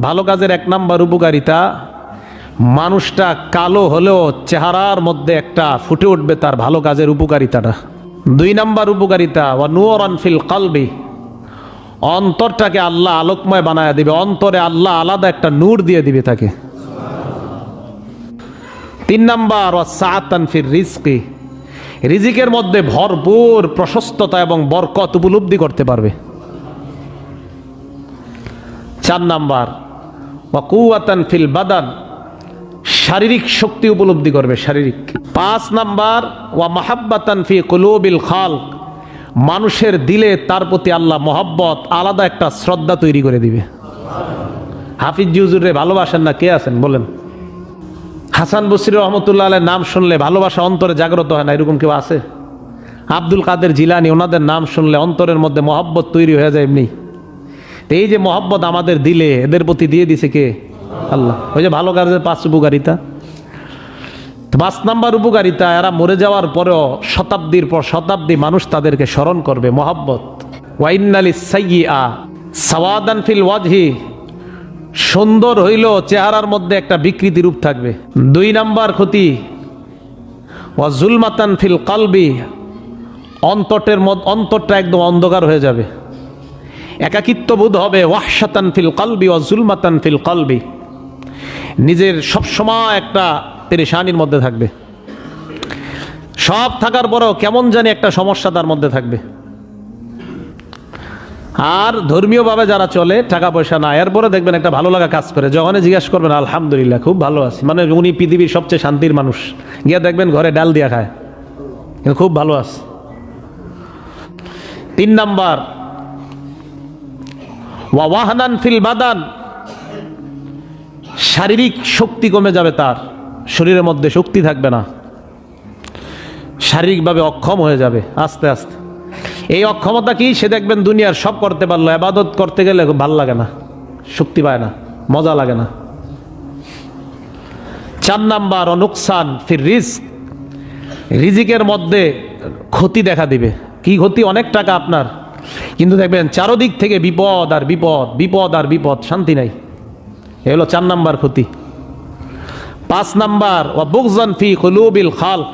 ভালো কাজের এক নাম্বার উপকারিতা, মানুষটা কালো হলেও চেহারার মধ্যে একটা ফুটে উঠবে তার ভালো কাজের উপকারিতাটা। দুই নাম্বার উপকারিতা, ওয়া নুর ফিল কালবি, অন্তরটাকে আল্লাহ আলোকময় বানায় দিবে, অন্তরে আল্লাহ আলাদা একটা নূর দিয়ে দিবে তাকে। তিন নাম্বার, ওয়া সাতান ফির রিজকি, রিজিকের মধ্যে ভরপুর প্রশস্ততা এবং বরকত উপলব্ধি করতে পারবে। চার নাম্বার, ওয়া কুয়াতান ফিল বাদান, শারীরিক শক্তি উপলব্ধি করবে শারীরিক পাঁচ নাম্বার, ওয়া মাহাব্বাতান ফি কুলুবিল খালক, মানুষের দিলে তার প্রতি আল্লাহ মহাব্বত, আলাদা একটা শ্রদ্ধা তৈরি করে দিবে। হাফিজ জিউজুরে ভালোবাসেন না? কে আছেন? বলেন। হাসান বসির রহমতুল্লাহ আলের নাম শুনলে ভালোবাসা অন্তরে জাগ্রত হয় না? এরকম কেউ আছে? আব্দুল কাদের জিলানি, ওনাদের নাম শুনলে অন্তরের মধ্যে মহব্বত তৈরি হয়ে যায় এমনি। এই যে মহব্বত আমাদের দিলে, এদের প্রতি দিয়ে দিছে কে? আল্লাহ। ওই যে ভালো কাজের পাঁচ উপকারিতা। পাঁচ নাম্বার উপকারিতা, এরা মরে যাওয়ার পরেও শতাব্দীর পর শতাব্দী মানুষ তাদেরকে স্মরণ করবে, মহব্বত। ওয়াইনালি সাইয়ি আ সাওয়াদান ফিল ওয়াজহি। সুন্দর হইল চেহারার মধ্যে একটা বিকৃতি রূপ থাকবে। দুই নাম্বার ক্ষতি, ওয়া জুলমাতান ফিল কালবি। অন্তটের মধ্যে অন্তরটা একদম অন্ধকার হয়ে যাবে। একাকিত্ব বোধ হবে, ওয়াহশাতান ফিল কালবি ওয়া জুলমাতান ফিল কালবি। নিজের সবসময় একটা পেরেশানির মধ্যে থাকবে। সব থাকার পরেও কেমন জানি একটা সমস্যা তার মধ্যে থাকবে। আর ধর্মীয়ভাবে যারা চলে, টাকা পয়সা না, এরপরে দেখবেন একটা ভালো লাগা কাজ করে। যখনই জিজ্ঞেস করবেন, আলহামদুলিল্লাহ, খুব ভালো আছি। মানে উনি পৃথিবীর সবচেয়ে শান্তির মানুষ। গিয়ে দেখবেন ঘরে ডাল দিয়া খায়। খুব ভালো আছে। তিন নাম্বার ওয়া ওয়াহানান ফিল বাদান। শারীরিক শক্তি কমে যাবে তার। শরীরের মধ্যে শক্তি থাকবে না। শারীরিকভাবে অক্ষম হয়ে যাবে আস্তে আস্তে। এই অক্ষমতা কি? সে দেখবেন দুনিয়ার সব করতে পারল। আবাদত করতে গেলে ভালো লাগে না। শক্তি পায় না। মজা লাগে না। চার নাম্বার, অনুকসান ফির রিস্ক। রিজিকের মধ্যে ক্ষতি দেখা দিবে। কি ক্ষতি? অনেক টাকা আপনার। কিন্তু দেখবেন চারোদিক থেকে বিপদ আর বিপদ বিপদ আর বিপদ, শান্তি নাই। এ হলো চার নাম্বার ক্ষতি। পাঁচ নাম্বার ও বুকজান ফি কলুবিল খাল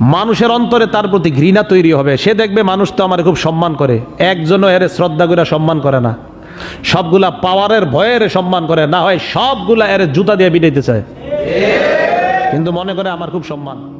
মানুষের অন্তরে তার প্রতি ঘৃণা তৈরি হবে। সে দেখবে মানুষ তো আমার খুব সম্মান করে। একজনও এর শ্রদ্ধা করে সম্মান করে না। সবগুলা পাওয়ারের ভয়ের সম্মান করে। না হয় সবগুলা এর জুতা দিয়ে বিটাইতে চায়। কিন্তু মনে করে আমার খুব সম্মান।